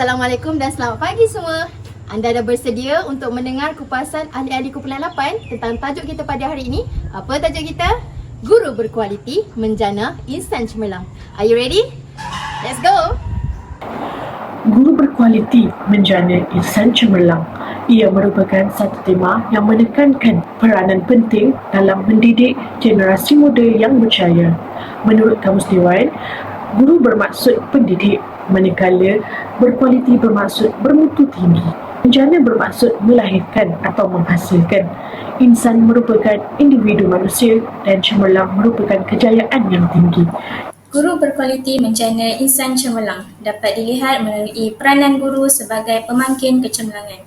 Assalamualaikum dan selamat pagi semua. Anda dah bersedia untuk mendengar kupasan ahli-ahli kumpulan 8 tentang tajuk kita pada hari ini? Apa tajuk kita? Guru berkualiti menjana insan cemerlang. Are you ready? Let's go. Guru berkualiti menjana insan cemerlang ia merupakan satu tema yang menekankan peranan penting dalam mendidik generasi muda yang berjaya. Menurut Kamus Dewan, guru bermaksud pendidik, manakala berkualiti bermaksud bermutu tinggi. Menjana bermaksud melahirkan atau menghasilkan. Insan merupakan individu manusia dan cemerlang merupakan kejayaan yang tinggi. Guru berkualiti menjana insan cemerlang dapat dilihat melalui peranan guru sebagai pemangkin kecemerlangan.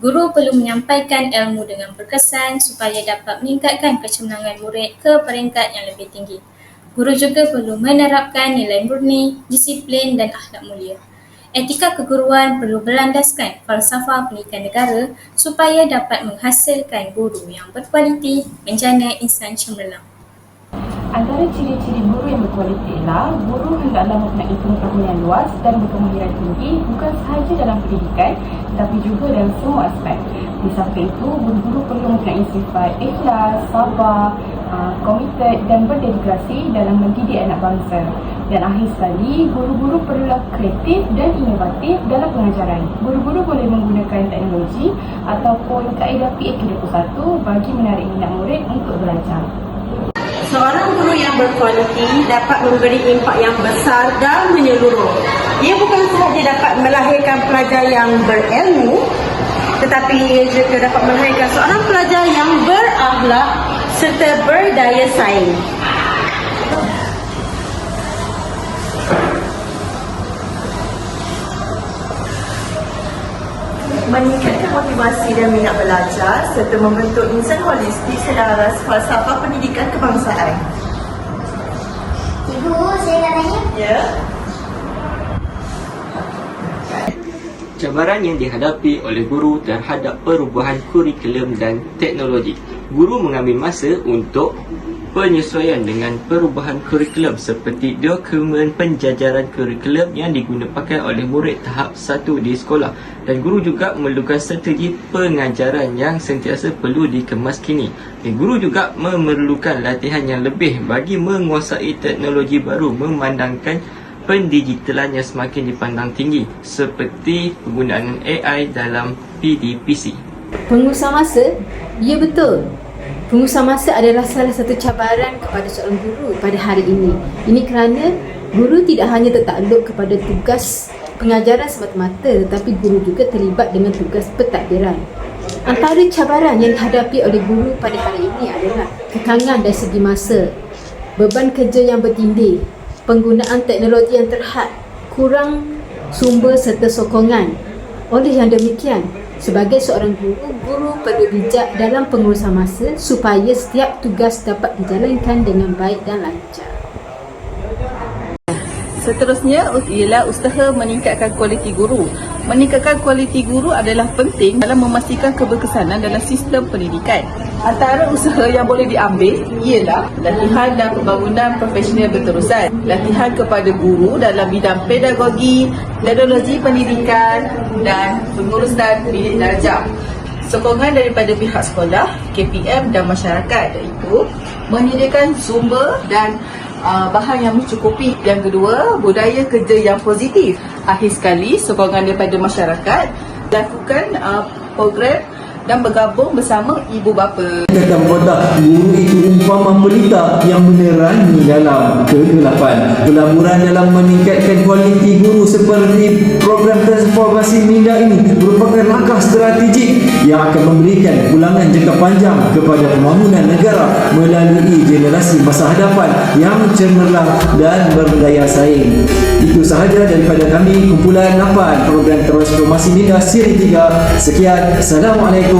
Guru perlu menyampaikan ilmu dengan berkesan supaya dapat meningkatkan kecemerlangan murid ke peringkat yang lebih tinggi. Guru juga perlu menerapkan nilai murni, disiplin dan akhlak mulia. Etika keguruan perlu berlandaskan falsafah pendidikan negara supaya dapat menghasilkan guru yang berkualiti menjana insan cemerlang. Antara ciri-ciri guru yang berkualiti ialah guru hendaklah mempunyai pengetahuan yang luas dan berkemahiran tinggi bukan sahaja dalam pendidikan tetapi juga dalam semua aspek. Di samping itu, guru-guru perlu mempunyai sifat ikhlas, sabar, uh, komited dan berdedikasi dalam mendidik anak bangsa. Dan akhir sekali, guru-guru perlulah kreatif dan inovatif dalam pengajaran. Guru-guru boleh menggunakan teknologi ataupun kaedah PAK21 bagi menarik minat murid untuk belajar. Seorang guru yang berkualiti dapat memberi impak yang besar dan menyeluruh. Ia bukan sahaja dapat melahirkan pelajar yang berilmu, tetapi ia juga dapat melahirkan seorang pelajar yang berakhlak serta berdaya saing. Meningkatkan motivasi dan minat belajar serta membentuk insan holistik selaras falsafah pendidikan kebangsaan. Cikgu, saya nak tanya. Ya. Cabaran yang dihadapi oleh guru terhadap perubahan kurikulum dan teknologi. Guru mengambil masa untuk penyesuaian dengan perubahan kurikulum seperti dokumen penjajaran kurikulum yang digunakan oleh murid tahap 1 di sekolah dan guru juga memerlukan strategi pengajaran yang sentiasa perlu dikemas kini. Dan guru juga memerlukan latihan yang lebih bagi menguasai teknologi baru memandangkan pendigitalannya semakin dipandang tinggi seperti penggunaan AI dalam PDPC. Pengusaha masa? Ya betul. Pengusaha masa adalah salah satu cabaran kepada seorang guru pada hari ini. Ini kerana guru tidak hanya tertakluk kepada tugas pengajaran semata-mata tetapi guru juga terlibat dengan tugas pentadbiran. Antara cabaran yang dihadapi oleh guru pada hari ini adalah kekangan dari segi masa, beban kerja yang bertindih, penggunaan teknologi yang terhad, kurang sumber serta sokongan. Oleh yang demikian, sebagai seorang guru, guru perlu bijak dalam pengurusan masa supaya setiap tugas dapat dijalankan dengan baik dan lancar. Seterusnya ialah usaha meningkatkan kualiti guru. Meningkatkan kualiti guru adalah penting dalam memastikan keberkesanan dalam sistem pendidikan. Antara usaha yang boleh diambil ialah latihan dan pembangunan profesional berterusan. Latihan kepada guru dalam bidang pedagogi, teknologi pendidikan dan pengurusan bilik darjah. Sokongan daripada pihak sekolah, KPM dan masyarakat iaitu menyediakan sumber dan uh, bahan yang mencukupi. Yang kedua, budaya kerja yang positif. Akhir sekali, sokongan daripada masyarakat lakukan uh, program dan bergabung bersama ibu bapa. Kata kotak guru itu umpama pelita yang menerangi dalam kegelapan. Pelaburan dalam meningkatkan kualiti guru seperti program transformasi minda ini merupakan langkah strategik yang akan memberikan pulangan jangka panjang kepada pembangunan negara melalui generasi masa hadapan yang cemerlang dan berdaya saing. Itu sahaja daripada kami kumpulan 8 program transformasi minda siri 3. Sekian. Assalamualaikum